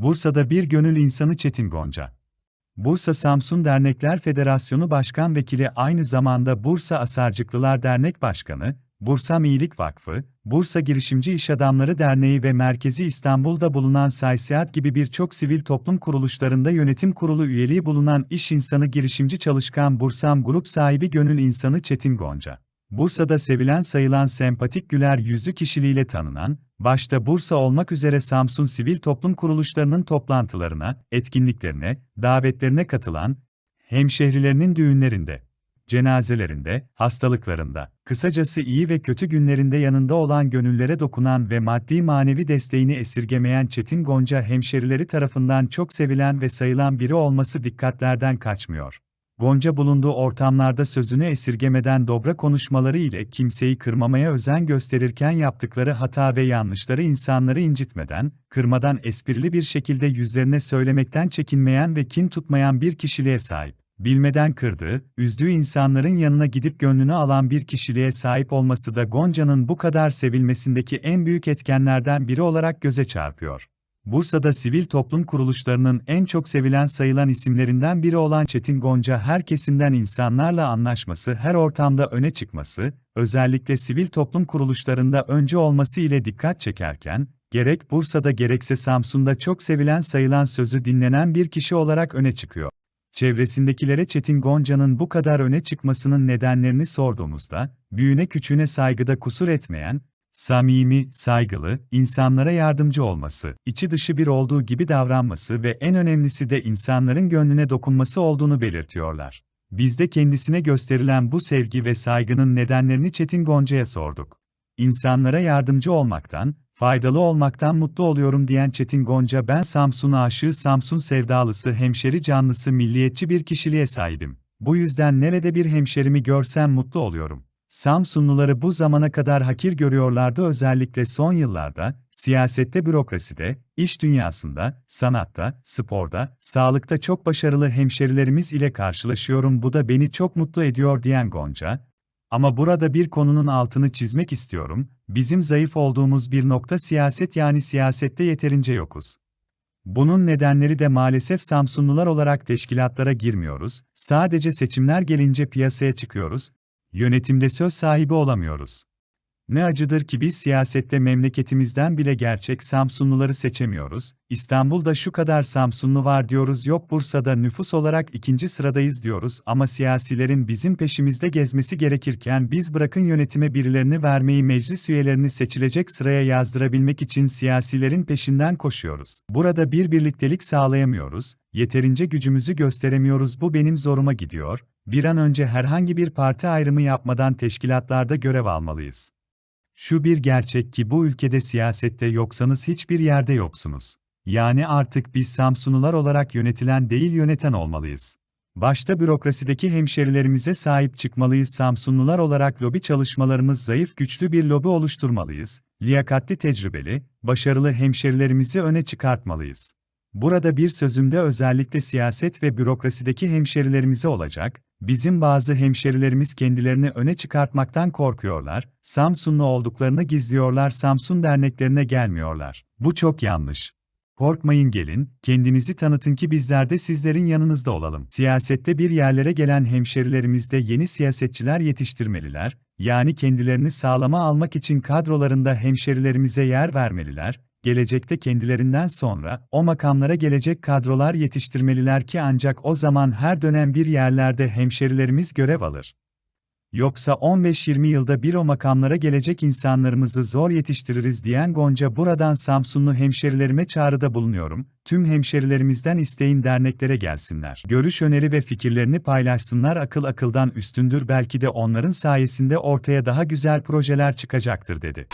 Bursa'da bir gönül insanı Çetin Gonca. Bursa Samsun Dernekler Federasyonu Başkan Vekili aynı zamanda Bursa Asarcıklılar Dernek Başkanı, Bursa İyilik Vakfı, Bursa Girişimci İş Adamları Derneği ve Merkezi İstanbul'da bulunan Saysiat gibi birçok sivil toplum kuruluşlarında yönetim kurulu üyeliği bulunan iş insanı girişimci çalışkan Bursam Grup sahibi gönül insanı Çetin Gonca. Bursa'da sevilen sayılan sempatik güler yüzlü kişiliğiyle tanınan, başta Bursa olmak üzere Samsun sivil toplum kuruluşlarının toplantılarına, etkinliklerine, davetlerine katılan, hemşehrilerinin düğünlerinde, cenazelerinde, hastalıklarında, kısacası iyi ve kötü günlerinde yanında olan gönüllere dokunan ve maddi manevi desteğini esirgemeyen Çetin Gonca hemşerileri tarafından çok sevilen ve sayılan biri olması dikkatlerden kaçmıyor. Gonca bulunduğu ortamlarda sözünü esirgemeden dobra konuşmaları ile kimseyi kırmamaya özen gösterirken yaptıkları hata ve yanlışları insanları incitmeden, kırmadan esprili bir şekilde yüzlerine söylemekten çekinmeyen ve kin tutmayan bir kişiliğe sahip. Bilmeden kırdığı, üzdüğü insanların yanına gidip gönlünü alan bir kişiliğe sahip olması da Gonca'nın bu kadar sevilmesindeki en büyük etkenlerden biri olarak göze çarpıyor. Bursa'da sivil toplum kuruluşlarının en çok sevilen sayılan isimlerinden biri olan Çetin Gonca her kesimden insanlarla anlaşması, her ortamda öne çıkması, özellikle sivil toplum kuruluşlarında önce olması ile dikkat çekerken, gerek Bursa'da gerekse Samsun'da çok sevilen sayılan sözü dinlenen bir kişi olarak öne çıkıyor. Çevresindekilere Çetin Gonca'nın bu kadar öne çıkmasının nedenlerini sorduğumuzda, büyüğüne küçüğüne saygıda kusur etmeyen, samimi, saygılı, insanlara yardımcı olması, içi dışı bir olduğu gibi davranması ve en önemlisi de insanların gönlüne dokunması olduğunu belirtiyorlar. Biz de kendisine gösterilen bu sevgi ve saygının nedenlerini Çetin Gonca'ya sorduk. İnsanlara yardımcı olmaktan, faydalı olmaktan mutlu oluyorum diyen Çetin Gonca ben Samsun aşığı Samsun sevdalısı hemşeri canlısı milliyetçi bir kişiliğe sahibim. Bu yüzden nerede bir hemşerimi görsem mutlu oluyorum. Samsunluları bu zamana kadar hakir görüyorlardı özellikle son yıllarda, siyasette bürokraside, iş dünyasında, sanatta, sporda, sağlıkta çok başarılı hemşerilerimiz ile karşılaşıyorum. Bu da beni çok mutlu ediyor diyen Gonca, ama burada bir konunun altını çizmek istiyorum, bizim zayıf olduğumuz bir nokta siyaset yani siyasette yeterince yokuz. Bunun nedenleri de maalesef Samsunlular olarak teşkilatlara girmiyoruz, sadece seçimler gelince piyasaya çıkıyoruz, yönetimde söz sahibi olamıyoruz. Ne acıdır ki biz siyasette memleketimizden bile gerçek Samsunluları seçemiyoruz, İstanbul'da şu kadar Samsunlu var diyoruz yok Bursa'da nüfus olarak ikinci sıradayız diyoruz ama siyasilerin bizim peşimizde gezmesi gerekirken biz bırakın yönetime birilerini vermeyi meclis üyelerini seçilecek sıraya yazdırabilmek için siyasilerin peşinden koşuyoruz. Burada bir birliktelik sağlayamıyoruz, yeterince gücümüzü gösteremiyoruz bu benim zoruma gidiyor, bir an önce herhangi bir parti ayrımı yapmadan teşkilatlarda görev almalıyız. Şu bir gerçek ki bu ülkede siyasette yoksanız hiçbir yerde yoksunuz. Yani artık biz Samsunlular olarak yönetilen değil yöneten olmalıyız. Başta bürokrasideki hemşerilerimize sahip çıkmalıyız Samsunlular olarak lobi çalışmalarımız zayıf güçlü bir lobi oluşturmalıyız, liyakatli tecrübeli, başarılı hemşerilerimizi öne çıkartmalıyız. Burada bir sözümde özellikle siyaset ve bürokrasideki hemşerilerimize olacak, bizim bazı hemşerilerimiz kendilerini öne çıkartmaktan korkuyorlar, Samsunlu olduklarını gizliyorlar Samsun derneklerine gelmiyorlar. Bu çok yanlış. Korkmayın gelin, kendinizi tanıtın ki bizler de sizlerin yanınızda olalım. Siyasette bir yerlere gelen hemşerilerimizde yeni siyasetçiler yetiştirmeliler, yani kendilerini sağlama almak için kadrolarında hemşerilerimize yer vermeliler, gelecekte kendilerinden sonra o makamlara gelecek kadrolar yetiştirmeliler ki ancak o zaman her dönem bir yerlerde hemşerilerimiz görev alır. Yoksa 15-20 yılda bir o makamlara gelecek insanlarımızı zor yetiştiririz diyen Gonca buradan Samsunlu hemşerilerime çağrıda bulunuyorum. Tüm hemşerilerimizden isteğin derneklere gelsinler. Görüş öneri ve fikirlerini paylaşsınlar akıl akıldan üstündür belki de onların sayesinde ortaya daha güzel projeler çıkacaktır dedi.